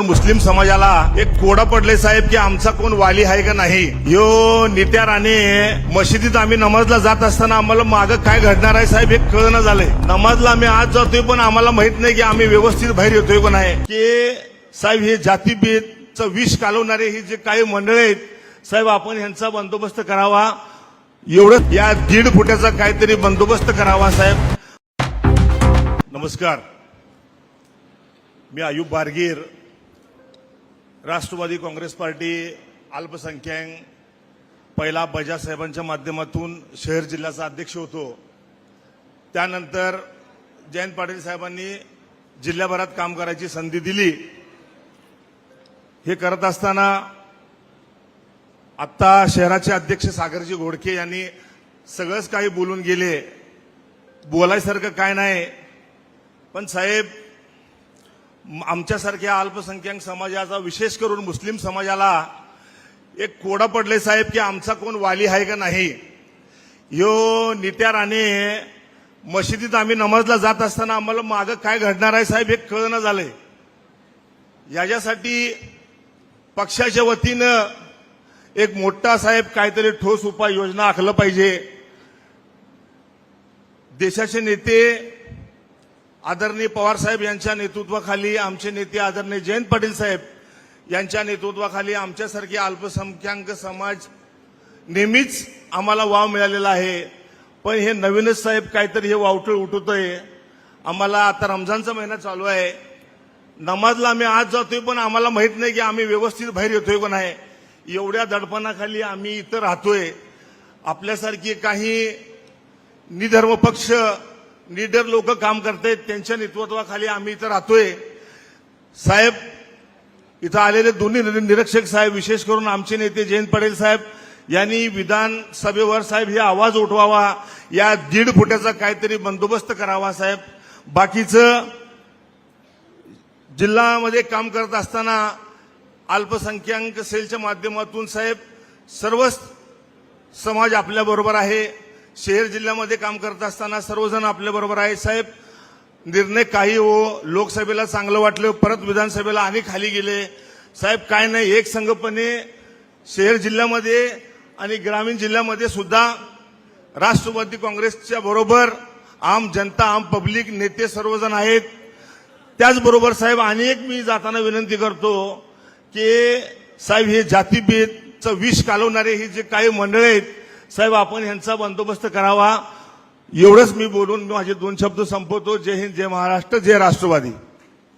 मुस्लिम समाजाला एक कोडा पडले साहेब की आमचा कोण वाली आहे का नाही? यो नित्या राणे मशिदीत आम्ही नमाजला जात असताना आम्हाला मागं काय घडणार आहे साहेब हे कळणं झालंय. नमाजला आम्ही आज जातोय पण आम्हाला माहीत नाही की आम्ही व्यवस्थित बाहेर येतोय का नाही. की साहेब हे जातीभेदचं विष कालवणारे ही जे काही मंडळ आहेत साहेब आपण यांचा बंदोबस्त करावा. एवढं या दीड फुटाचा काहीतरी बंदोबस्त करावा साहेब. नमस्कार. मी आयुब बारगीर राष्ट्रवादी काँग्रेस पार्टी अल्पसंख्याक पहिला बजाज साहेबांच्या माध्यमातून शहर जिल्ह्याचा अध्यक्ष होतो. त्यानंतर जयंत पाटील साहेबांनी जिल्ह्याभरात काम करायची संधी दिली. हे करत असताना आत्ता शहराचे अध्यक्ष सागरजी घोडके यांनी सगळंच काही बोलून गेले. बोलायसारखं काय नाही. पण साहेब आमच्यासारख्या अल्पसंख्याक समाजाचा विशेष करून मुस्लिम समाजाला एक कोडा पडले साहेब की आमचा कोण वाली आहे का नाही? यो नित्या राणे मशिदीत आम्ही नमाजला जात असताना आम्हाला मागं काय घडणार आहे साहेब हे कळणं झालंय. याच्यासाठी पक्षाच्या वतीनं एक मोठा साहेब काहीतरी ठोस उपाययोजना आखलं पाहिजे. देशाचे नेते आदरणीय पवार साहेब यांच्या नेतृत्वाखाली आमचे नेते आदरणीय जयंत पाटील साहेब यांच्या नेतृत्वाखाली आमच्यासारखे अल्पसंख्याक समाज नेहमीच आम्हाला वाव मिळालेला आहे. पण हे नवीनच साहेब काहीतरी हे वावटळ उठवत आहे आम्हाला आता रमजानचा महिना चालू आहे. नमाजला आम्ही आज जातोय पण आम्हाला माहीत नाही की आम्ही व्यवस्थित बाहेर येतोय का नाही. एवढ्या दडपणाखाली आम्ही इथं राहतोय. आपल्यासारखी काही निधर्म पक्ष निडर लोक काम करतायत त्यांच्या नेतृत्वाखाली आम्ही इथं राहतोय. साहेब इथं आलेले दोन्ही निरीक्षक साहेब विशेष करून आमचे नेते जयंत पटेल साहेब यांनी विधानसभेवर साहेब हे आवाज उठवावा या दीड फुटाचा काहीतरी बंदोबस्त करावा साहेब. बाकीचं जिल्ह्यामध्ये काम करत असताना अल्पसंख्याक सेलच्या माध्यमातून साहेब सर्वच समाज आपल्याबरोबर आहे. शहर जिल्ह्यामध्ये काम करत असताना सर्वजण आपल्या बरोबर आहे साहेब निर्णय काही हो लोकसभेला चांगलं वाटलं परत विधानसभेला आणि खाली गेले. साहेब काय नाही एक संघपणे शहर जिल्ह्यामध्ये आणि ग्रामीण जिल्ह्यामध्ये सुद्धा राष्ट्रवादी काँग्रेसच्या बरोबर आम जनता आम पब्लिक नेते सर्वजण आहेत. त्याचबरोबर साहेब अनेक मी जाताना विनंती करतो की साहेब हे जातीभेदचं विष कालवणारे ही जे काही मंडळ आहेत साहेब आपण यांचा बंदोबस्त करावा. एवढंच मी बोलून माझे दोन शब्द संपवतो. जय हिंद जय महाराष्ट्र जय राष्ट्रवादी.